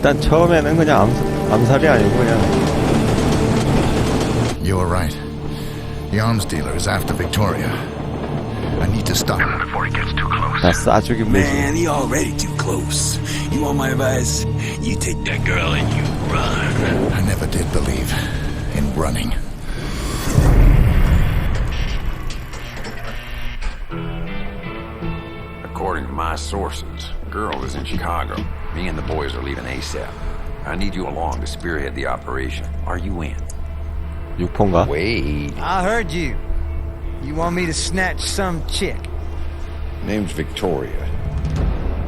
일단 처음에는 그냥 암, 암살이 아니고 그냥 You were right. The arms dealer is after Victoria. I need to stop him before he gets too close. 다 싸주기 뭐지. Man, he already too close. You want my advice? You take that girl and you run. I never did believe in running. According to my sources, girl is in Chicago. Me and the boys are leaving ASAP. I need you along to spearhead the operation. Are you in? 육포인가? Wait. I heard you. You want me to snatch some chick? Name's Victoria.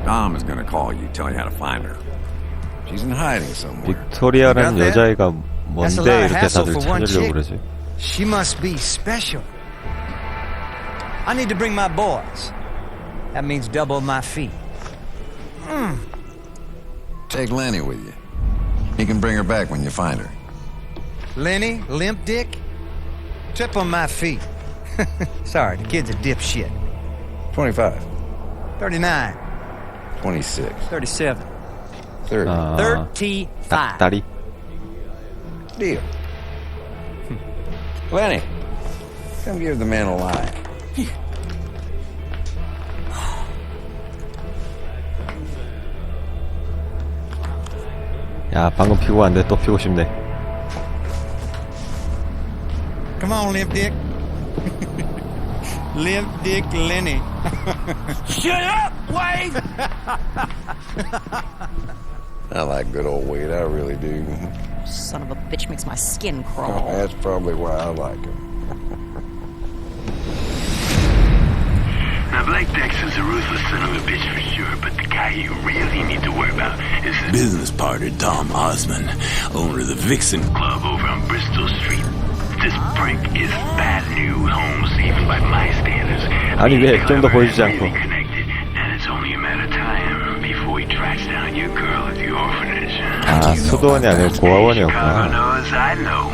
Dom is gonna call you, tell you how to find her. She's in hiding somewhere. 빅토리아라는 You got that? 여자애가 That's a lot 뭔데 of 이렇게 hassle 다들 for one 찾으려고 chick. 그러지? She must be special. I need to bring my boys. That means double my fee. Mm. Take Lenny with you. He can bring her back when you find her. Lenny, limp dick, trip on my feet. Sorry, the kid's a dipshit. 25. 39. 26. 37. 30. Uh, 35. 30. Deal. Hmm. Lenny, come give the man a line. 야 방금 피고 왔는데 또 피고 싶네. Come on, limp dick. limp dick Lenny. Shut up, Wade! I like good old Wade, I really do. Son of a bitch makes my skin crawl. That's probably why I like him. Now, Blake Dexter's a ruthless son of a bitch for sure, but the guy you really need to worry about is his business partner, Dom Osmond, owner of the Vixen Club over on Bristol Street. This prick is bad news, Holmes, even by my standards. 아니, 왜 He's 좀더 clever 보여주지 and 않고. really connected, and it's only a matter of time before he tracks down your girl at the orphanage. 아 수도원이 아니고 Chicago 고아원이었구나. knows I know.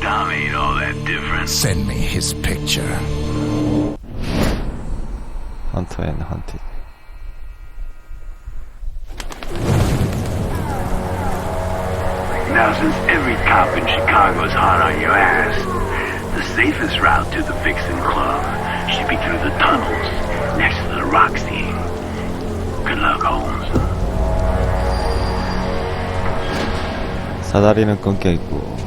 Dom ain't all that different. Send me his picture. 헌터 앤 헌티. Now, since every cop in Chicago is hot on your ass, the safest route to the Vixen Club should be through the tunnels next to the Roxy. Good luck, Holmes. 사다리는 끊겨 있고.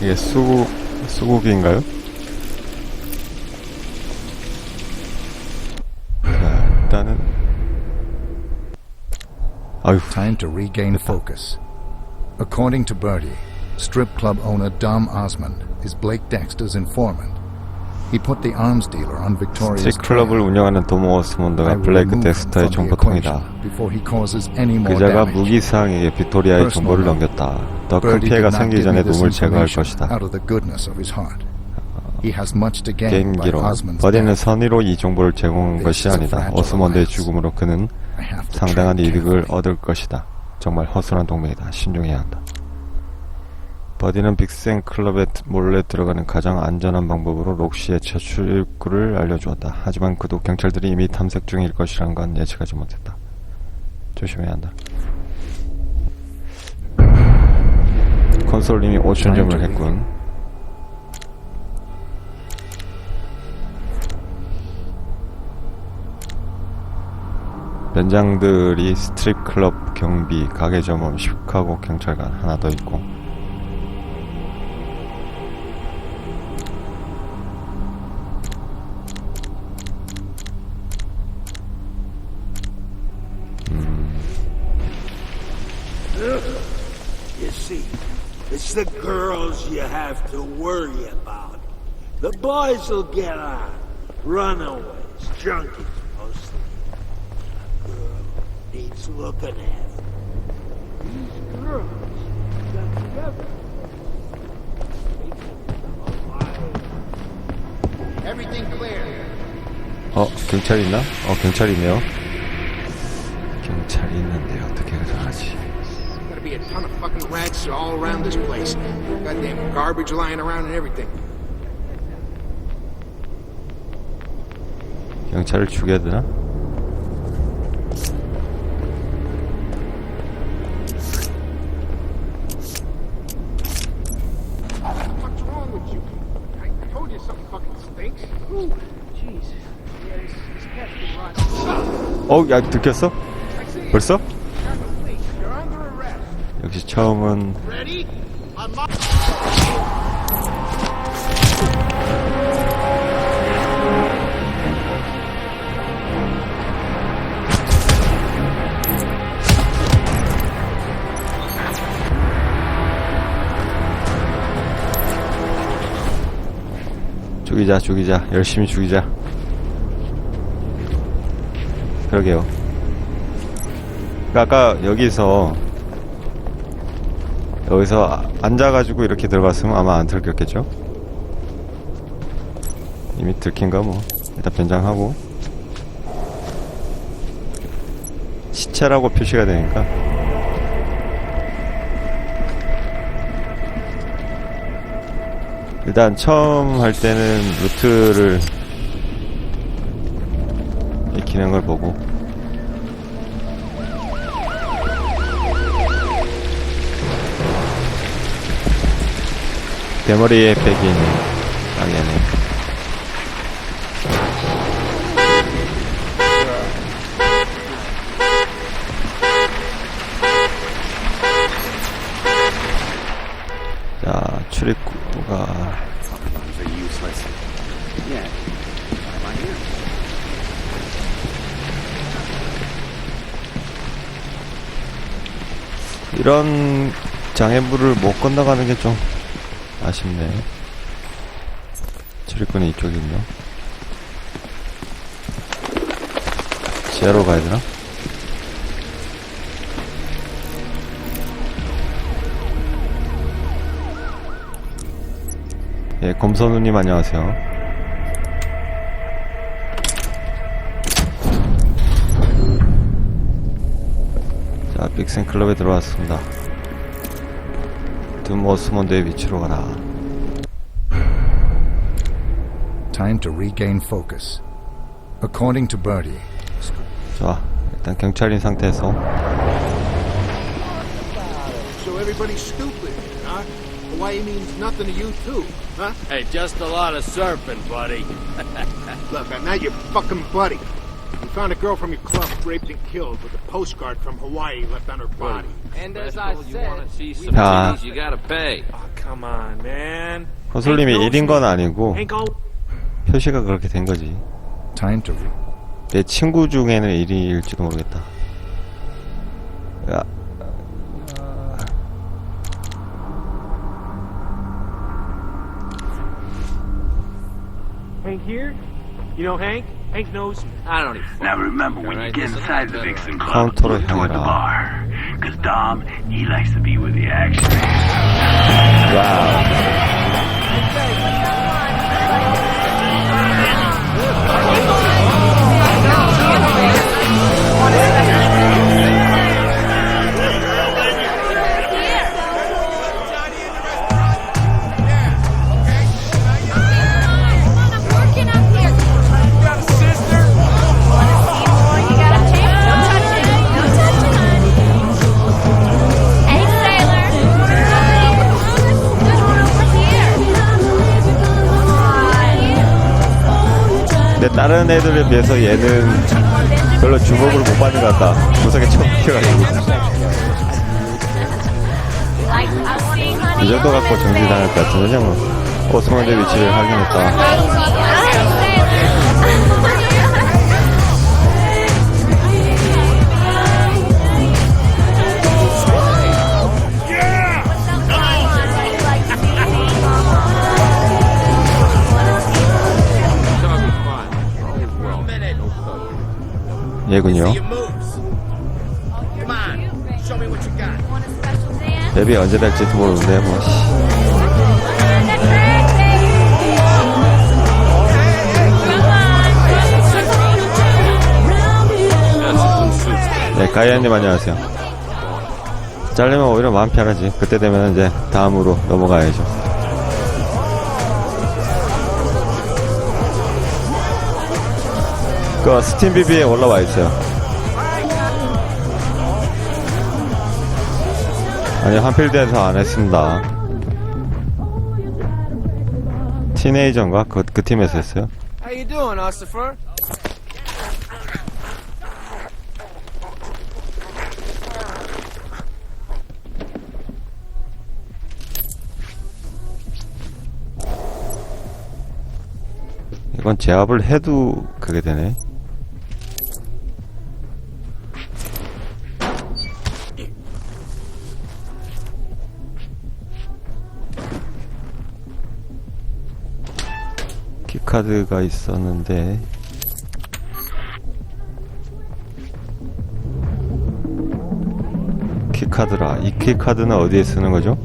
이게 수국 수국인가요? 자, 일단은 아유 Time to regain focus. According to Birdie, strip club owner Dom Osmond is Blake Dexter's informant. 스트릿 클럽을 trail. 운영하는 도모 I 오스몬드가 will 블레이크 덱스터의 정보통이다. 그자가. 무기사항에게 빅토리아의 정보를 넘겼다. 더 큰 피해가 생기기 전에 놈을 제거할 것이다. out of the goodness of his heart. He has much to gain 게임 by 기록 Osmond's 버디는. 선의로 이 정보를 제공한 것이 아니다. 오스몬드의 죽음으로 그는 상당한 이득을. 얻을 것이다. 정말 허술한 동맹이다. 신중해야 한다. 버디는 빅생 클럽에 몰래 들어가는 가장 안전한 방법으로 록시의 첫 출입구를 알려주었다. 하지만 그도 경찰들이 이미 탐색 중일 것이라는 건 예측하지 못했다. 조심해야 한다. 콘솔님이 5천 점을 했군. 면장들이 스트립 클럽 경비, 가게 점원, 시카고 경찰관 하나 더 있고 it's the girls you have to worry about. The boys will get on. Runaways, junkies, mostly. A girl needs looking after. These girls got together. 어 경찰 있나? 어 경찰 있네요. 경찰 있는데 어떻게 가져가지? Gotta be a ton of fucking rats all around this place. Goddamn garbage lying around and everything. 경찰을 죽여야 되나? What's wrong with you? I told you something fucking stinks. Ooh, jeez. Yeah, this, this cat's been rotten. 어, 야, 들켰어? 벌써? 역시 처음은. 죽이자, 죽이자. 열심히 죽이자. 그러게요. 그러니까 아까 여기서 여기서 아- 앉아가지고 이렇게 들어갔으면 아마 안 들켰겠죠? 이미 들킨가 뭐 일단 변장하고. 시체라고 표시가 되니까. 일단 처음 할 때는 루트를 익히는 걸 보고 대머리에 백인 가게네 자 출입구가. 이런 장애물을 못 건너가는 게 좀 아쉽네. 출입구는 이쪽이 있나? 지하로 가야 되나? 예, 검선우님 안녕하세요. 자, 빅센 클럽에 들어왔습니다. 드모스몬드의 위치로 가라. Time to regain focus. According to Birdie, 좋아. 일단 경찰인 상태에서 So everybody's stupid, huh? Hawaii means nothing to you too, huh? Hey, just a lot of surfing, buddy. Look, I'm not your fucking buddy. Found a girl from your club raped and killed with a postcard from Hawaii left on her body. And as I said, 아. titties, you gotta pay. Oh, come on, man. 허술님이 1인 건 아니고. 표시가 그렇게 된 거지. time to 내 친구 중에는 1위일지도 모르겠다. 야, Hank here? You know Hank? Hank knows me. I don't even. Now remember, when you get inside the uh, Vixen Club, look toward the bar. Because Dom, he likes to be with the action. Wow. 근데 다른 애들에 비해서 얘는 별로 주목을 못 받는 것 같다. 구석에 처음 키워가지고. 이 정도 갖고 정지당할 것 같은 왜냐면 오스만의 위치를 확인했다. 얘군요. 데뷔 언제 될지도 모르는데 뭐. 씨. 네, 가이아님 안녕하세요. 잘리면 오히려 마음 편하지. 그때 되면 이제 다음으로 넘어가야죠. 그 스팀 비비에 올라와 있어요. 아니 한필드에서 안 했습니다. 티네이저인가 그, 그 팀에서 했어요. How you doing, Ossifer? 이건 제압을 해도 그게 되네. 카드가 있었는데 키카드라 이 키카드는 어디에 쓰는 거죠?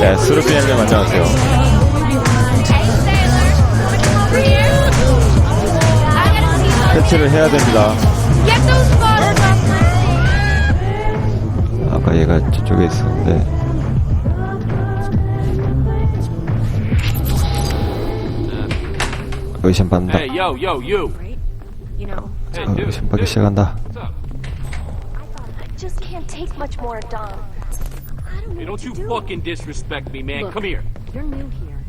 네, 스루비엘님 안녕하세요. 패치를 해야 됩니다. 얘가 저쪽에 있었는데. 의심받는다. Hey, yo, yo, you. You know, Hey, 어, dude. 의심받기 시작한다. What's up? I just can't take much more of Dom. I don't know Hey, what don't to you do. fucking disrespect me, man. Look. Come here. You're new here.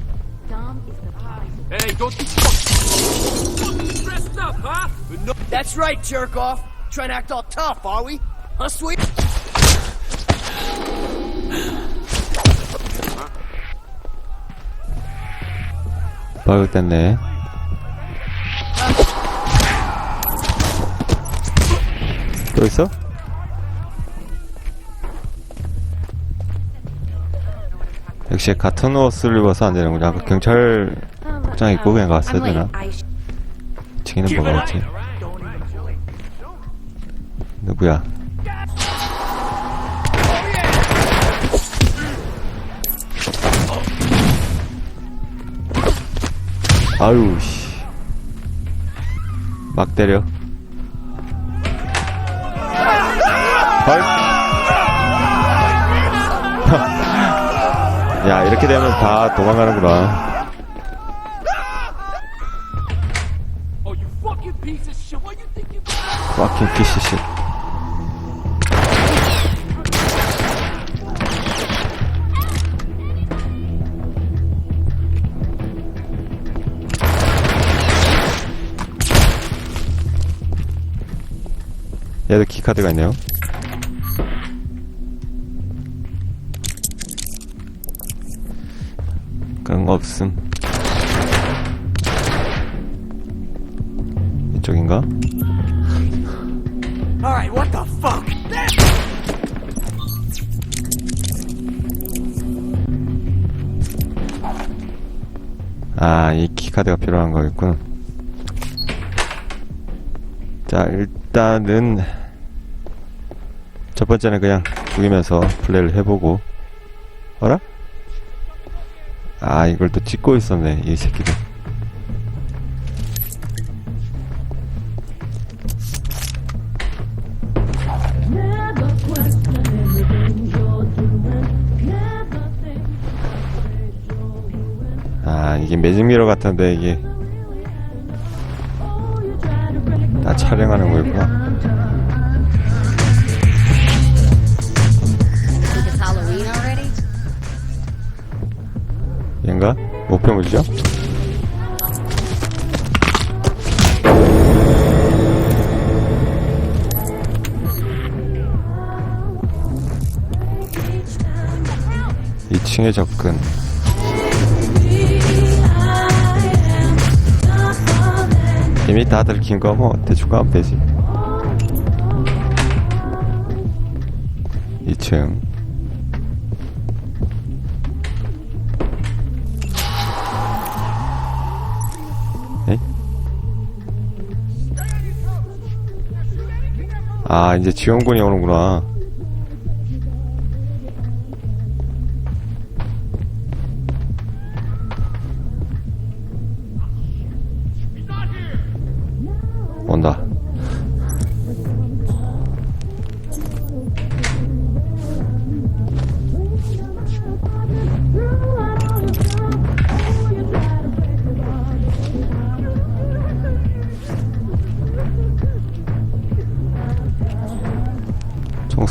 Dom is the prize. Hey, don't you fucking stressed up, huh? No. That's right, jerk off. Trying to act all tough, are we? Huh, sweet? 뗐네. 또 있어? 역시 같은 옷을 입어서 안 되는구나. 아까 경찰 복장 입고 그냥 갔어야. 되나? 지기는 뭐가 없지? 누구야? 아유 씨. 막 때려. 헐. 야 이렇게 되면 다 도망가는구나. Oh, you fucking piece of shit. 얘도 키카드가 있네요. 끙 없음. 이쪽인가? 아, 이 키카드가 필요한 거겠군. 자, 일단은 첫 번째는 그냥 죽이면서 플레이를 해보고 어라? 아, 이걸 또 찍고 있었네, 이 새끼들. 아, 이게 매직미러 같은데, 이게. 다 촬영하는 거였구나. 목표물이죠? 이층에 접근. 이미 다 들킨 거 뭐 대충 가면 되지. 2층. 아, 이제 지원군이 오는구나. 온다.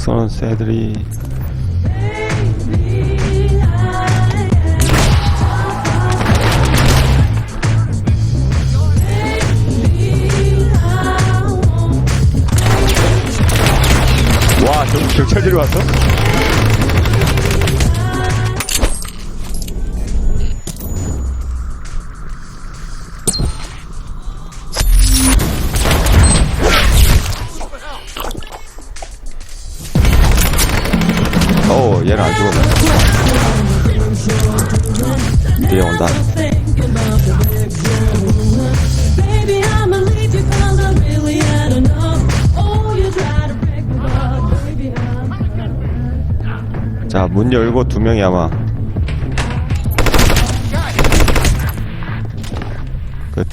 쏘는 새들이 와, 경, 경찰들이 왔어? My heart, baby, I'm 자, 문 열고 두 명이 아마. 끝.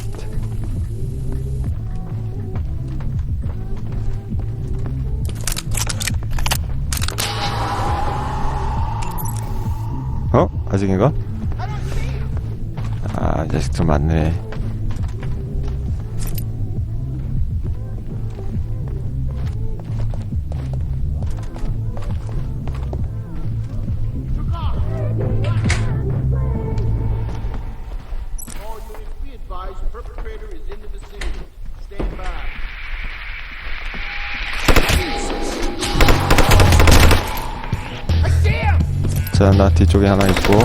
어? 아직인가? 아, 이 자식들 많네. 자, 나 뒤쪽에 하나 있고.